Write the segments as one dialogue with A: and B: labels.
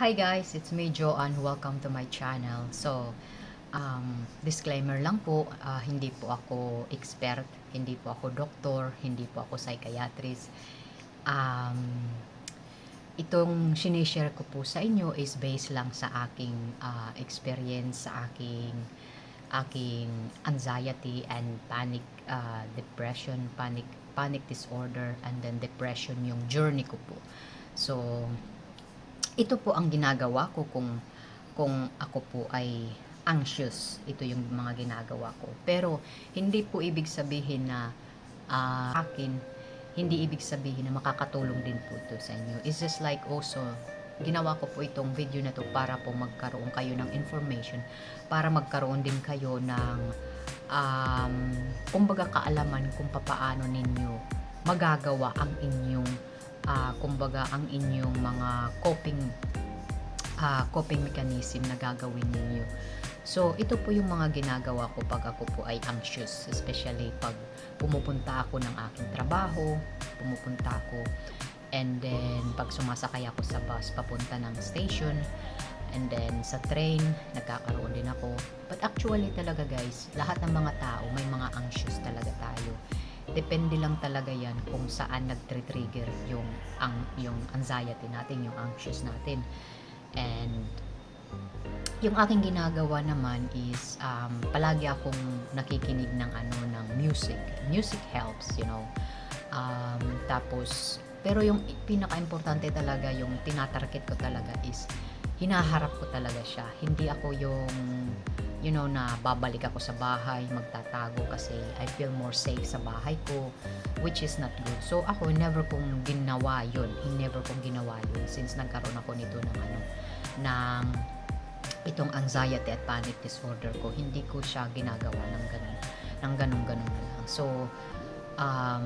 A: Hi guys, it's me Joanne. Welcome to my channel. So, um, disclaimer lang po, ah, hindi po ako expert, hindi po ako doktor, hindi po ako psychiatrist. Um, itong sinishare ko po sa inyo is based lang sa aking ah, experience, sa aking aking anxiety and panic ah, depression, panic panic disorder and then depression yung journey ko po. So, ito po ang ginagawa ko kung kung ako po ay anxious. Ito yung mga ginagawa ko. Pero hindi po ibig sabihin na ah, akin hindi ibig sabihin na makakatulong din po ito sa inyo. It's just like also ginawa ko po itong video na to para po magkaroon kayo ng information para magkaroon din kayo ng um, kumbaga kaalaman kung papaano ninyo magagawa ang inyong ah, kumbaga ang inyong mga coping ah, coping mechanism na gagawin ninyo. So, ito po yung mga ginagawa ko pag ako po ay anxious, especially pag pumupunta ako ng aking trabaho, pumupunta ako, and then pag sumasakay ako sa bus papunta ng station, and then sa train, nagkakaroon din ako. But actually talaga guys, lahat ng mga tao, may mga anxious talaga tayo. Depende lang talaga yan kung saan nagtre-trigger yung, ang, yung anxiety natin, yung anxious natin. And yung aking ginagawa naman is um, palagi akong nakikinig ng ano ng music. Music helps, you know. Um, tapos pero yung pinaka-importante talaga yung tinatarget ko talaga is hinaharap ko talaga siya. Hindi ako yung you know na babalik ako sa bahay, magtatago kasi I feel more safe sa bahay ko which is not good. So ako never kong ginawa yun. Never kong ginawa yun since nagkaroon ako nito ng ano ng itong anxiety at panic disorder ko, hindi ko siya ginagawa ng ganun, ng ganun-ganun na lang. So, um,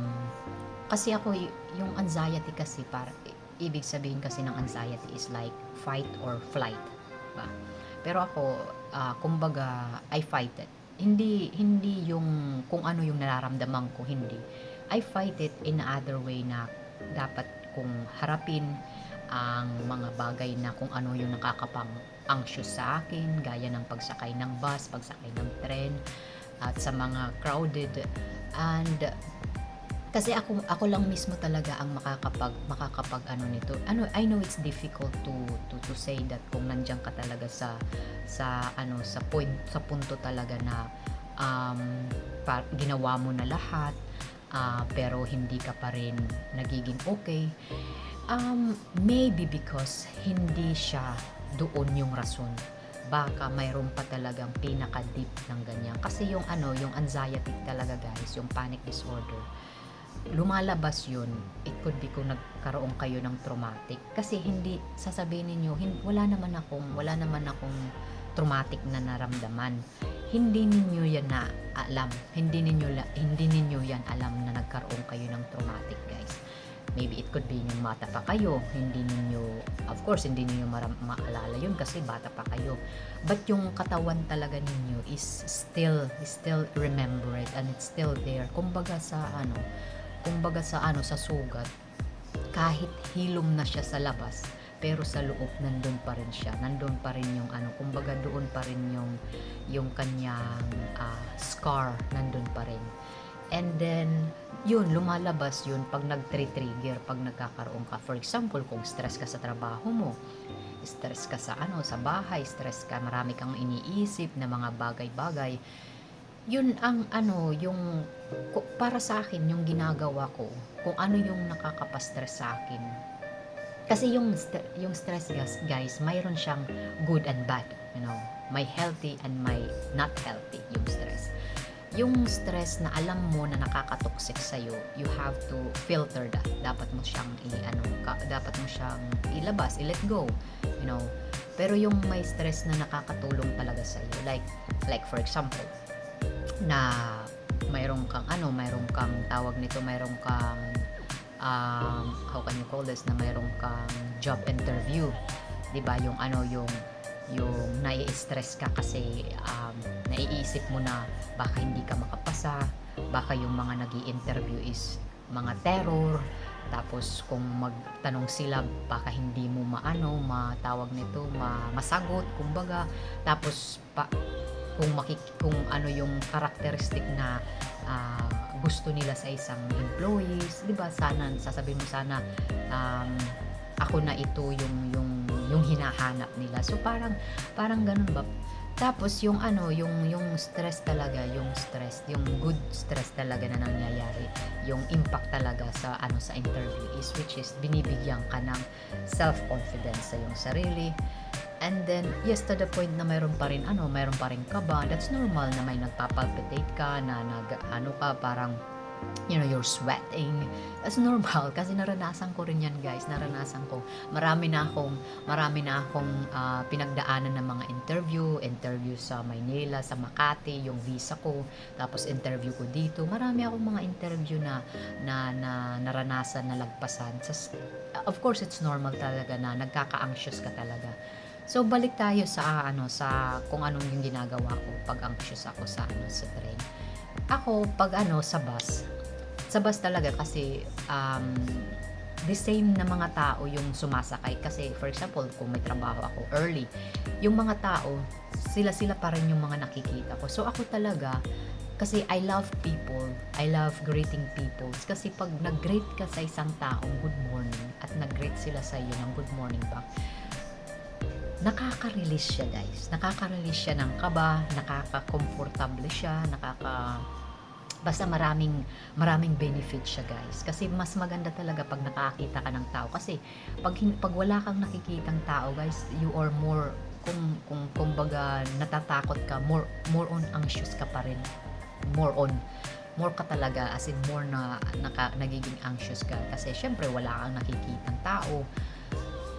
A: kasi ako, yung anxiety kasi, para, ibig sabihin kasi ng anxiety is like fight or flight. Ba? Pero ako, ah, kumbaga, I fight it. Hindi, hindi yung kung ano yung nararamdaman ko, hindi. I fight it in other way na dapat kong harapin ang mga bagay na kung ano yung nakakapang anxious sa akin, gaya ng pagsakay ng bus, pagsakay ng tren, at sa mga crowded. And kasi ako ako lang mismo talaga ang makakapag makakapag ano nito. Ano I know it's difficult to to to say that kung nandiyan ka talaga sa sa ano sa point sa punto talaga na um, pa, ginawa mo na lahat ah, pero hindi ka pa rin nagiging okay. Um, maybe because hindi siya doon yung rason. Baka mayroon pa talagang pinaka-deep ng ganyan. Kasi yung ano, yung anxiety talaga guys, yung panic disorder, lumalabas yun, it could be kung nagkaroon kayo ng traumatic. Kasi hindi, sasabihin ninyo, wala naman akong, wala naman akong traumatic na naramdaman. Hindi ninyo yan na alam. Hindi ninyo, hindi ninyo yan alam na nagkaroon kayo ng traumatic guys. Maybe it could be yung mata pa kayo, hindi ninyo, of course, hindi ninyo maram, maalala yun kasi bata pa kayo. But yung katawan talaga ninyo is still, is still remember it and it's still there. Kumbaga sa ano, kumbaga sa ano, sa sugat, kahit hilom na siya sa labas, pero sa loob nandun pa rin siya. Nandun pa rin yung ano, kumbaga doon pa rin yung yung kanyang ah, scar nandun pa rin. And then, yun, lumalabas yun pag nag-trigger, pag nagkakaroon ka. For example, kung stress ka sa trabaho mo, stress ka sa ano, sa bahay, stress ka, marami kang iniisip na mga bagay-bagay. Yun ang ano, yung para sa akin, yung ginagawa ko, kung ano yung nakakapastress sa akin. Kasi yung, yung stress guys, guys, mayroon siyang good and bad, you know. May healthy and may not healthy yung stress yung stress na alam mo na nakakatoxic sa iyo, you have to filter that. Dapat mo siyang i ano, ka, dapat mo siyang ilabas, i-let go, you know. Pero yung may stress na nakakatulong talaga sa iyo, like like for example, na mayroon kang ano, mayroon kang tawag nito, mayroon kang um, how can you call this na mayroon kang job interview. 'di ba? Yung ano yung yung nai-stress ka kasi um, naiisip mo na baka hindi ka makapasa baka yung mga nag interview is mga terror. Tapos kung magtanong sila baka hindi mo maano, matawag nito, ma, masagot, kumbaga. Tapos pa, kung makik kung ano yung characteristic na ah, gusto nila sa isang employees, 'di ba? Sana sasabihin mo sana um, ako na ito yung yung yung hinahanap nila. So parang parang ganun ba? Tapos yung ano, yung yung stress talaga, yung stress, yung good stress talaga na nangyayari, yung impact talaga sa ano sa interview is which is binibigyan ka ng self-confidence sa iyong sarili. And then, yes, to the point na mayroon pa rin, ano, mayroon pa rin kaba. That's normal na may nagpapalpitate ka, na nag, ano ka, parang, you know, you're sweating. That's normal kasi naranasan ko rin yan, guys. Naranasan ko. Marami na akong, marami na akong ah, pinagdaanan ng mga interview, interview sa Maynila, sa Makati, yung visa ko, tapos interview ko dito. Marami akong mga interview na, na, na naranasan na lagpasan. Sas- of course, it's normal talaga na nagkaka-anxious ka talaga. So balik tayo sa ano sa kung anong yung ginagawa ko pag anxious ako sa ano sa train. Ako pag ano sa bus. Sa bus talaga kasi um, the same na mga tao yung sumasakay kasi for example kung may trabaho ako early yung mga tao sila sila pa rin yung mga nakikita ko so ako talaga kasi I love people I love greeting people kasi pag nag-greet ka sa isang taong good morning at nag-greet sila sa iyo ng good morning back nakaka-release siya guys. Nakaka-release siya ng kaba, nakaka-comfortable siya, nakaka basta maraming maraming benefit siya guys. Kasi mas maganda talaga pag nakakita ka ng tao. Kasi pag pag wala kang nakikitang tao guys you are more kung kung kumbaga natatakot ka more more on anxious ka pa rin. More on more ka talaga as in more na naka, nagiging anxious ka. Kasi syempre wala kang nakikitang tao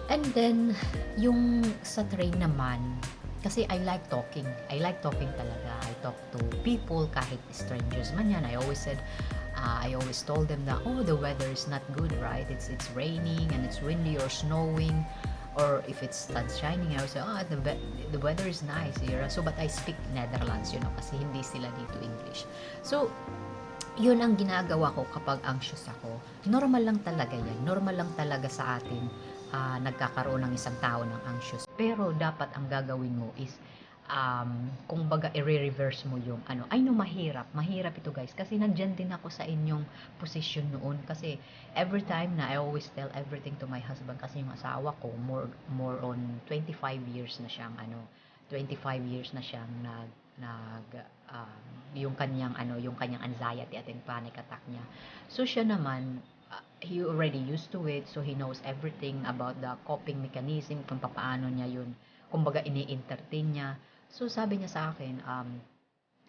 A: And then, yung sa train naman, kasi I like talking. I like talking talaga. I talk to people, kahit strangers man yan. I always said, uh, I always told them that, oh, the weather is not good, right? It's it's raining and it's windy or snowing. Or if it's sun shining, I would say, oh, the, the weather is nice here. So, but I speak Netherlands, you know, kasi hindi sila dito English. So, yun ang ginagawa ko kapag anxious ako. Normal lang talaga yan. Normal lang talaga sa atin ah, nagkakaroon ng isang tao ng anxious. Pero dapat ang gagawin mo is um, kung baga i-reverse mo yung ano. I know mahirap. Mahirap ito guys. Kasi nandyan din ako sa inyong position noon. Kasi every time na I always tell everything to my husband kasi yung asawa ko more more on 25 years na siyang ano 25 years na siyang nag nag um, yung kanyang ano yung kanyang anxiety at yung panic attack niya so siya naman uh, he already used to it so he knows everything about the coping mechanism kung paano niya yun kumbaga ini-entertain niya. So sabi niya sa akin um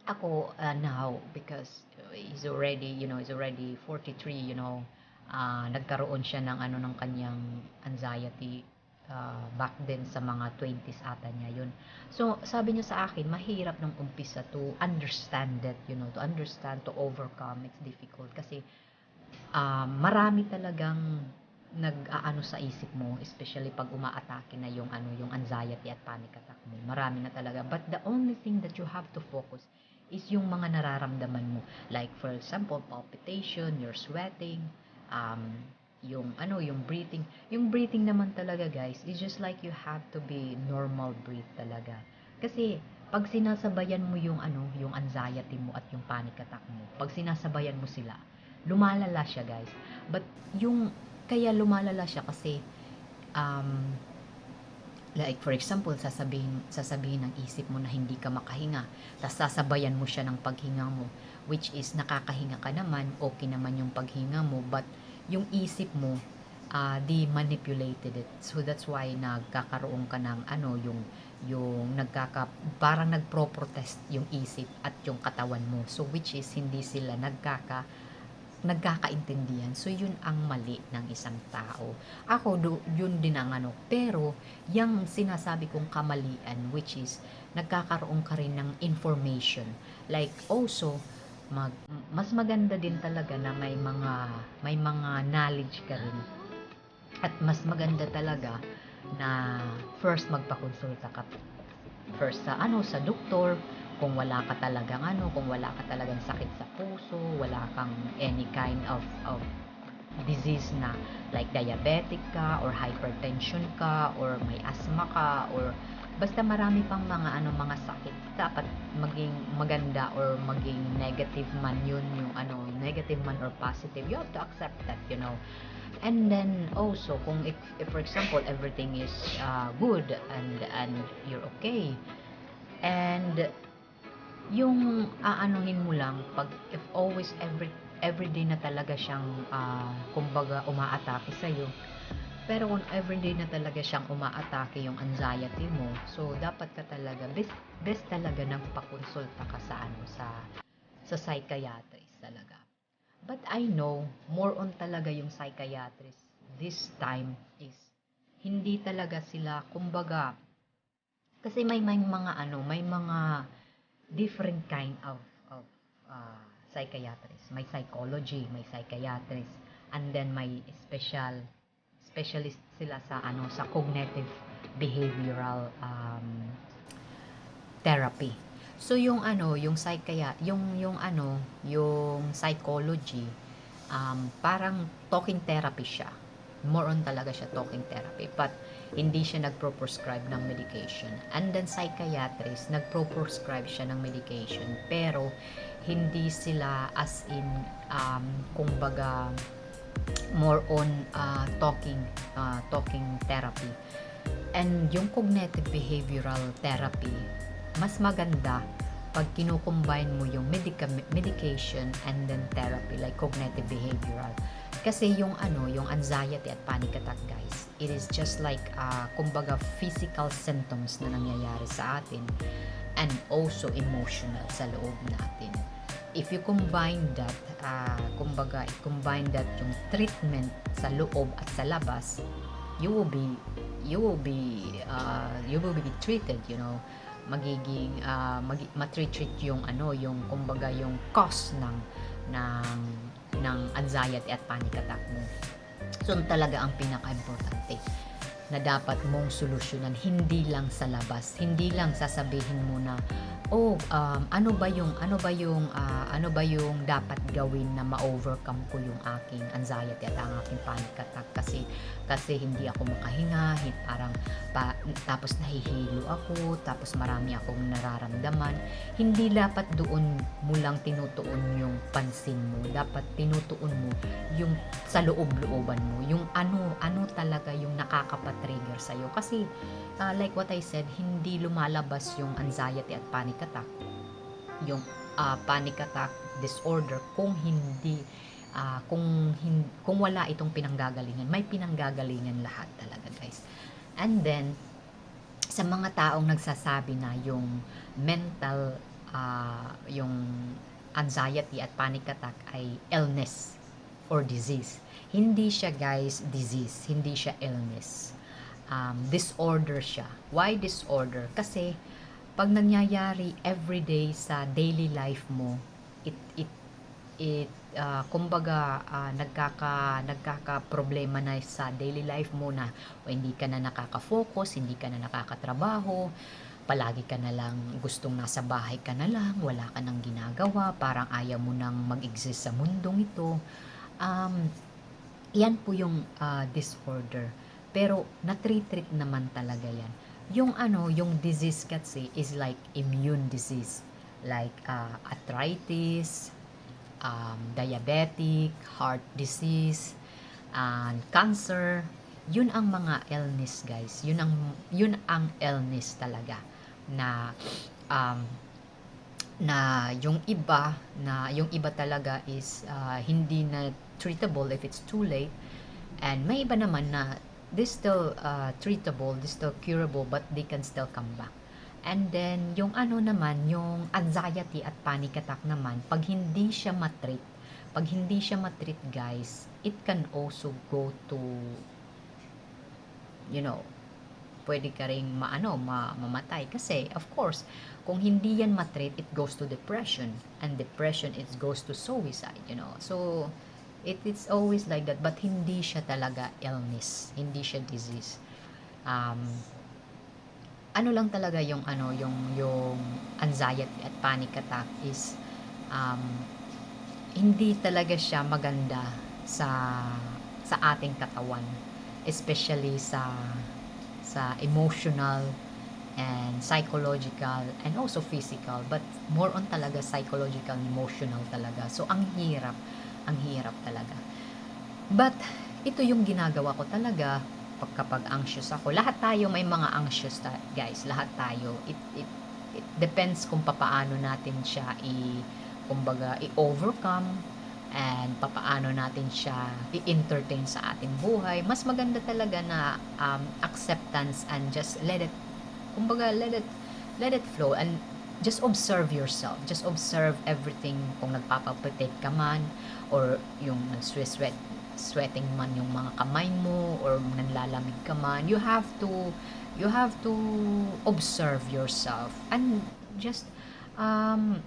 A: ako uh, now because he's already you know he's already 43 you know ah, nagkaroon siya ng ano ng kanyang anxiety ah, back then sa mga 20s ata niya yun. So sabi niya sa akin mahirap ng umpisa to understand that you know to understand to overcome. It's difficult kasi ah, marami talagang nag-aano sa isip mo especially pag umaatake na yung ano yung anxiety at panic attack mo. Marami na talaga. But the only thing that you have to focus is yung mga nararamdaman mo. Like for example palpitation you're sweating um yung ano yung breathing. Yung breathing naman talaga guys is just like you have to be normal breathe talaga. Kasi pag sinasabayan mo yung ano yung anxiety mo at yung panic attack mo pag sinasabayan mo sila lumalala siya guys. But yung kaya lumalala siya kasi um, like for example sasabihin sasabihin ng isip mo na hindi ka makahinga tapos sasabayan mo siya ng paghinga mo which is nakakahinga ka naman okay naman yung paghinga mo but yung isip mo ah, di manipulated it. So that's why nagkakaroon ka ng ano yung yung nagkaka parang nagpro-protest yung isip at yung katawan mo. So which is hindi sila nagkaka nagkakaintindihan. So, yun ang mali ng isang tao. Ako, do, yun din ang ano. Pero, yung sinasabi kong kamalian, which is, nagkakaroon ka rin ng information. Like, also, mag, mas maganda din talaga na may mga, may mga knowledge ka rin. At mas maganda talaga na first magpakonsulta ka first sa ano sa doktor kung wala ka talagang ano kung wala ka talagang sakit sa puso wala kang any kind of of disease na like diabetic ka or hypertension ka or may asthma ka or basta marami pang mga ano mga sakit dapat maging maganda or maging negative man yun yung ano negative man or positive you have to accept that you know. And then also kung if, if for example everything is uh, good and and you're okay and yung aanuhin mo lang pag if always every everyday na talaga siyang ah, kumbaga umaatake sa pero kung everyday na talaga siyang umaatake yung anxiety mo so dapat ka talaga best best talaga nang pakonsulta ka sa ano sa sa psychiatrist talaga. But I know more on talaga yung psychiatrist this time is hindi talaga sila kumbaga kasi may may mga ano may mga different kind of of uh, psychiatrist. May psychology may psychiatrist and then may special specialist sila sa ano sa cognitive behavioral um, therapy. So yung ano yung psychiat yung yung ano yung psychology um, parang talking therapy siya. More on talaga siya talking therapy. But hindi siya nagpro-prescribe ng medication. And then psychiatrist nagpro-prescribe siya ng medication. Pero hindi sila as in um, kumbaga more on uh, talking uh, talking therapy. And yung cognitive behavioral therapy mas maganda pag kinukombine mo yung medica- medication and then therapy like cognitive behavioral kasi yung ano yung anxiety at panic attack guys it is just like uh, kumbaga physical symptoms na nangyayari sa atin and also emotional sa loob natin. If you combine that uh, kumbaga combine that yung treatment sa loob at sa labas you will be you will be uh, you will be treated you know. Magiging uh, mag matreat yung ano yung kumbaga yung cause ng ng ng anxiety at panic attack mo. So talaga ang pinaka-importante na dapat mong solusyonan. Hindi lang sa labas. Hindi lang sasabihin mo na oh um, ano ba yung ano ba yung ah, ano ba yung dapat gawin na ma-overcome ko yung aking anxiety at ang aking panic attack? Kasi kasi hindi ako makahinga hin- parang pa, tapos nahihilo ako tapos marami akong nararamdaman. Hindi dapat doon mo lang tinutuon yung pansin mo. Dapat tinutuon mo yung sa loob-looban mo. Yung ano ano talaga yung nakakapatrigger sa iyo kasi uh, like what I said hindi lumalabas yung anxiety at panic attack yung uh, panic attack disorder kung hindi ah, kung hin- kung wala itong pinanggagalingan. May pinanggagalingan lahat talaga guys. And then sa mga taong nagsasabi na yung mental ah, yung anxiety at panic attack ay illness or disease. Hindi siya guys disease. Hindi siya illness. Um, disorder siya. Why disorder? Kasi pag nangyayari everyday sa daily life mo it it it ah, kumbaga ah, nagkaka nagkaka problema na sa daily life mo na o hindi ka na nakaka-focus, hindi ka na nakakatrabaho, palagi ka na lang gustong nasa bahay ka na lang, wala ka nang ginagawa, parang ayaw mo nang mag-exist sa mundong ito. Um, yan po yung ah, disorder. Pero natreat naman talaga yan. Yung ano, yung disease kasi is like immune disease. Like ah, arthritis, um, diabetic, heart disease, and cancer. Yun ang mga illness, guys. Yun ang yun ang illness talaga na um, na yung iba na yung iba talaga is uh, hindi na treatable if it's too late and may iba naman na this still uh, treatable this still curable but they can still come back. And then yung ano naman yung anxiety at panic attack naman pag hindi siya matreat pag hindi siya matreat guys it can also go to you know pwede ka ring maano ma, mamatay. Kasi of course kung hindi yan matreat it goes to depression. And depression it goes to suicide you know. So it it's always like that but hindi siya talaga illness hindi siya disease. Um, ano lang talaga yung ano yung yung anxiety at panic attack is um, hindi talaga siya maganda sa sa ating katawan especially sa sa emotional and psychological and also physical but more on talaga psychological and emotional talaga. So ang hirap ang hirap talaga. But ito yung ginagawa ko talaga pag kapag anxious ako. Lahat tayo may mga anxious ta- guys. Lahat tayo. It, it it depends kung papaano natin siya i kumbaga i-overcome and papaano natin siya i-entertain sa ating buhay. Mas maganda talaga na um, acceptance and just let it kumbaga let it let it flow. And just observe yourself. Just observe everything. Kung nagpapapitik ka man or yung sweat sweating man yung mga kamay mo or nanlalamig ka man you have to you have to observe yourself. And just um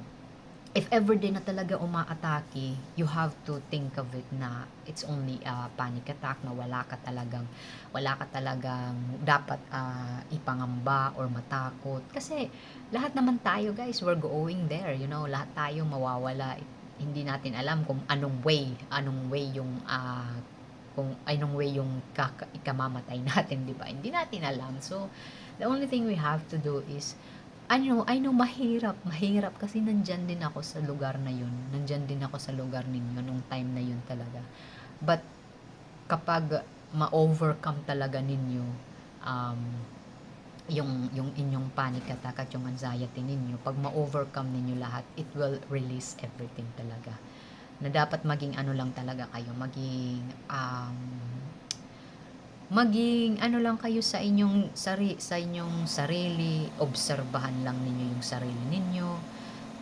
A: if ever din na talaga umaatake, you have to think of it na it's only a panic attack na wala ka talagang wala ka talagang dapat ah, ipangamba or matakot. Kasi lahat naman tayo guys we're going there you know? Lahat tayo mawawala. Hindi natin alam kung anong way anong way yung ah, kung anong way yung kaka, ikamamatay natin di ba? Hindi natin alam. So the only thing we have to do is ano, I know, mahirap, mahirap kasi nandyan din ako sa lugar na yun. Nandyan din ako sa lugar ninyo nung time na yun talaga. But, kapag ma-overcome talaga ninyo, um, yung, yung inyong panic attack at yung anxiety ninyo, pag ma-overcome ninyo lahat, it will release everything talaga. Na dapat maging ano lang talaga kayo, maging, um, maging ano lang kayo sa inyong sari, sa inyong sarili, obserbahan lang ninyo yung sarili ninyo.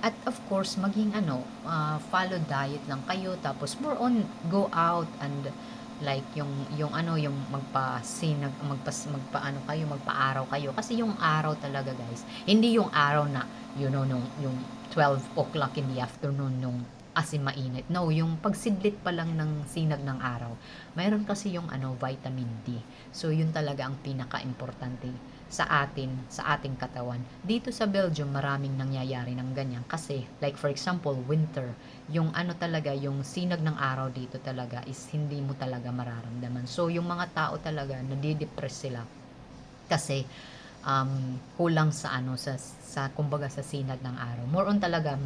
A: At of course, maging ano, ah, follow diet lang kayo tapos more on go out and like yung yung ano yung magpa sinag magpa magpaano kayo magpaaraw kayo kasi yung araw talaga guys hindi yung araw na you know nung yung 12 o'clock in the afternoon nung asin mainit. No yung pagsidlit pa lang ng sinag ng araw mayroon kasi yung ano vitamin D. So yun talaga ang pinaka-importante sa atin sa ating katawan. Dito sa Belgium maraming nangyayari ng ganyan kasi like for example winter yung ano talaga yung sinag ng araw dito talaga is hindi mo talaga mararamdaman. So yung mga tao talaga nadidepress sila kasi um, kulang sa ano sa sa kumbaga sa sinag ng araw more on talaga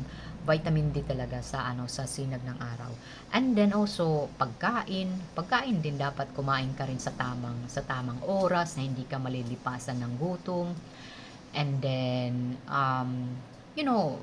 A: vitamin D talaga sa ano sa sinag ng araw. And then also pagkain, pagkain din dapat kumain ka rin sa tamang sa tamang oras na hindi ka malilipasan ng gutom. And then um you know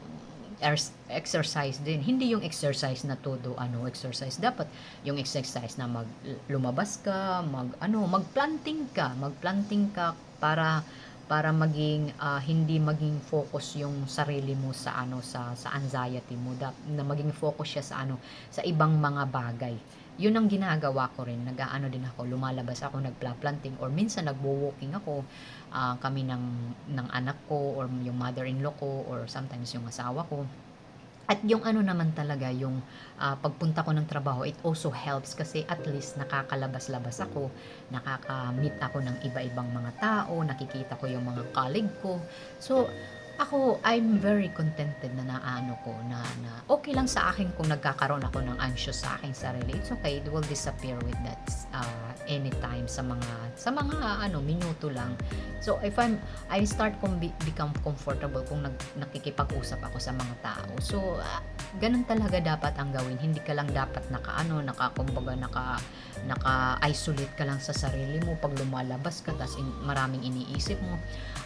A: exercise din. Hindi yung exercise na todo ano exercise. Dapat yung exercise na mag lumabas ka, mag ano, magplanting ka, magplanting ka para para maging ah, hindi maging focus yung sarili mo sa ano sa sa anxiety mo. Dap- na maging focus siya sa ano sa ibang mga bagay. Yun ang ginagawa ko rin. Nag-aano din ako lumalabas ako nagpla-planting or minsan nagwo-walking ako ah, kami ng ng anak ko or yung mother-in-law ko or sometimes yung asawa ko at yung ano naman talaga, yung ah, pagpunta ko ng trabaho, it also helps kasi at least nakakalabas-labas ako, nakaka-meet ako ng iba-ibang mga tao, nakikita ko yung mga colleague ko. So, ako, I'm very contented na naano ko na, na okay lang sa akin kung nagkakaroon ako ng anxious sa aking sarili. It's okay, it will disappear with that uh, anytime sa mga sa mga ano minuto lang. So if I'm I start kong be, become comfortable kung nag, nakikipag-usap ako sa mga tao. So uh, ganun talaga dapat ang gawin. Hindi ka lang dapat nakaano, naka kumbaga naka naka-isolate ka lang sa sarili mo pag lumalabas ka tas in, maraming iniisip mo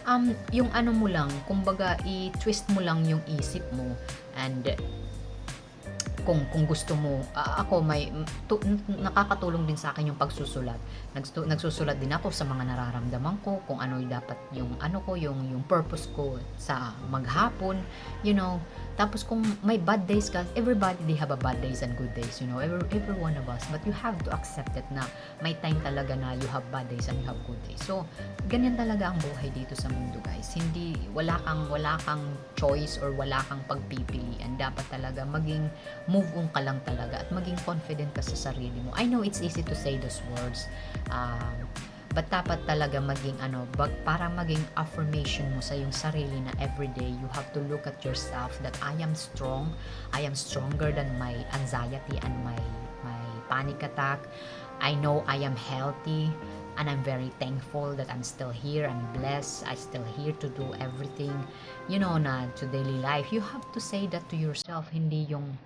A: um, yung ano mo lang, kumbaga i-twist mo lang yung isip mo. And kung kung gusto mo. Ah, ako may tu, nakakatulong din sa akin yung pagsusulat. Nagstu, nagsusulat din ako sa mga nararamdaman ko kung ano yung dapat yung ano ko yung yung purpose ko sa maghapon you know. Tapos kung may bad days ka everybody they have a bad days and good days you know every, every one of us. But you have to accept it na may time talaga na you have bad days and you have good days. So ganyan talaga ang buhay dito sa mundo guys. Hindi wala kang wala kang choice or wala kang pagpipilian. Dapat talaga maging move on ka lang talaga at maging confident ka sa sarili mo I know it's easy to say those words um, but dapat talaga maging ano bag, para maging affirmation mo sa yung sarili na everyday you have to look at yourself that I am strong I am stronger than my anxiety and my my panic attack. I know I am healthy and I'm very thankful that I'm still here. I'm blessed. I still here to do everything. You know na to daily life. You have to say that to yourself. Hindi yung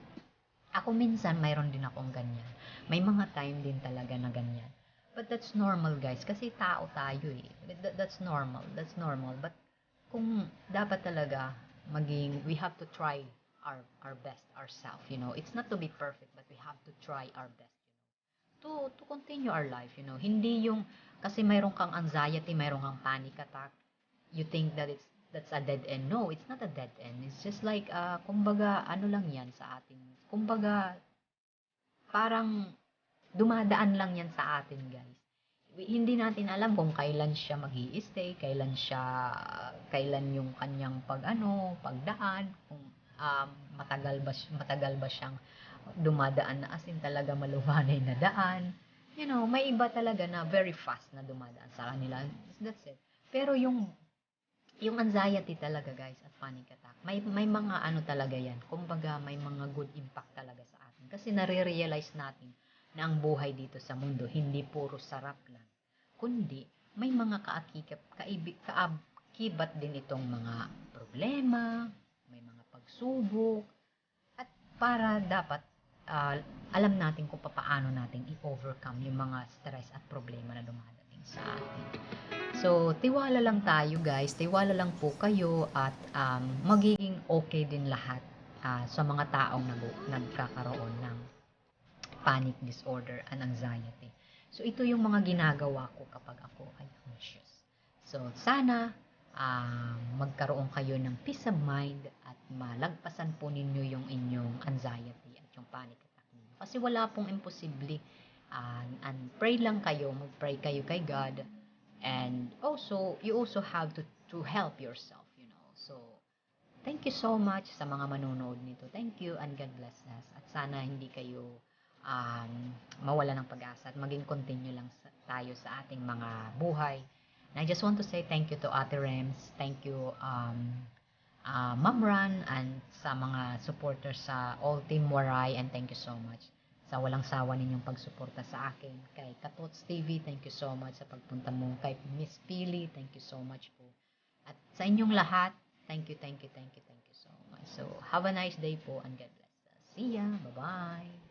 A: ako minsan mayroon din akong ganyan. May mga time din talaga na ganyan. But that's normal guys kasi tao tayo eh. That- That's normal. That's normal. But kung dapat talaga maging we have to try our our best ourselves, you know. It's not to be perfect but we have to try our best, you know. To to continue our life, you know. Hindi yung kasi mayroon kang anxiety, mayroon kang panic attack, you think that it's that's a dead end. No, it's not a dead end. It's just like uh, kumbaga ano lang 'yan sa atin. Kumbaga parang dumadaan lang 'yan sa atin, guys. Hindi natin alam kung kailan siya mag stay kailan siya, kailan yung kanyang pag ano, pagdaan, kung um, matagal ba matagal ba siyang dumadaan na as talaga malumanay na daan. You know, may iba talaga na very fast na dumadaan sa kanila. That's it. Pero yung yung anxiety talaga guys at panic attack, may may mga ano talaga yan. Kumbaga may mga good impact talaga sa atin. Kasi nare-realize natin na ang buhay dito sa mundo hindi puro sarap lang. Kundi may mga kaakikip, kaibig, kaakibat din itong mga problema, may mga pagsubok, at para dapat ah, alam natin kung paano natin i-overcome yung mga stress at problema na dumadating sa atin. So, tiwala lang tayo guys, tiwala lang po kayo at um, magiging okay din lahat ah, sa mga taong nag- nagkakaroon ng panic disorder and anxiety. So, ito yung mga ginagawa ko kapag ako ay anxious. So, sana ah, magkaroon kayo ng peace of mind at malagpasan po ninyo yung inyong anxiety at yung panic attack ninyo. Kasi wala pong imposible. Ah, and pray lang kayo, mag-pray kayo kay God. And also, you also have to, to help yourself, you know. So, thank you so much sa mga manonood nito. Thank you and God bless us. At sana hindi kayo um, mawala ng pag-asa at maging continue lang sa, tayo sa ating mga buhay. And I just want to say thank you to Ate Rems. Thank you um, uh, Ma'am Ran and sa mga supporters sa All Team Waray and thank you so much sa walang sawa ninyong pagsuporta sa akin. Kay Katots TV, thank you so much sa pagpunta mo. Kay Miss Pili, thank you so much po. At sa inyong lahat, thank you, thank you, thank you, thank you so much. So, have a nice day po and God bless. See ya. Bye-bye.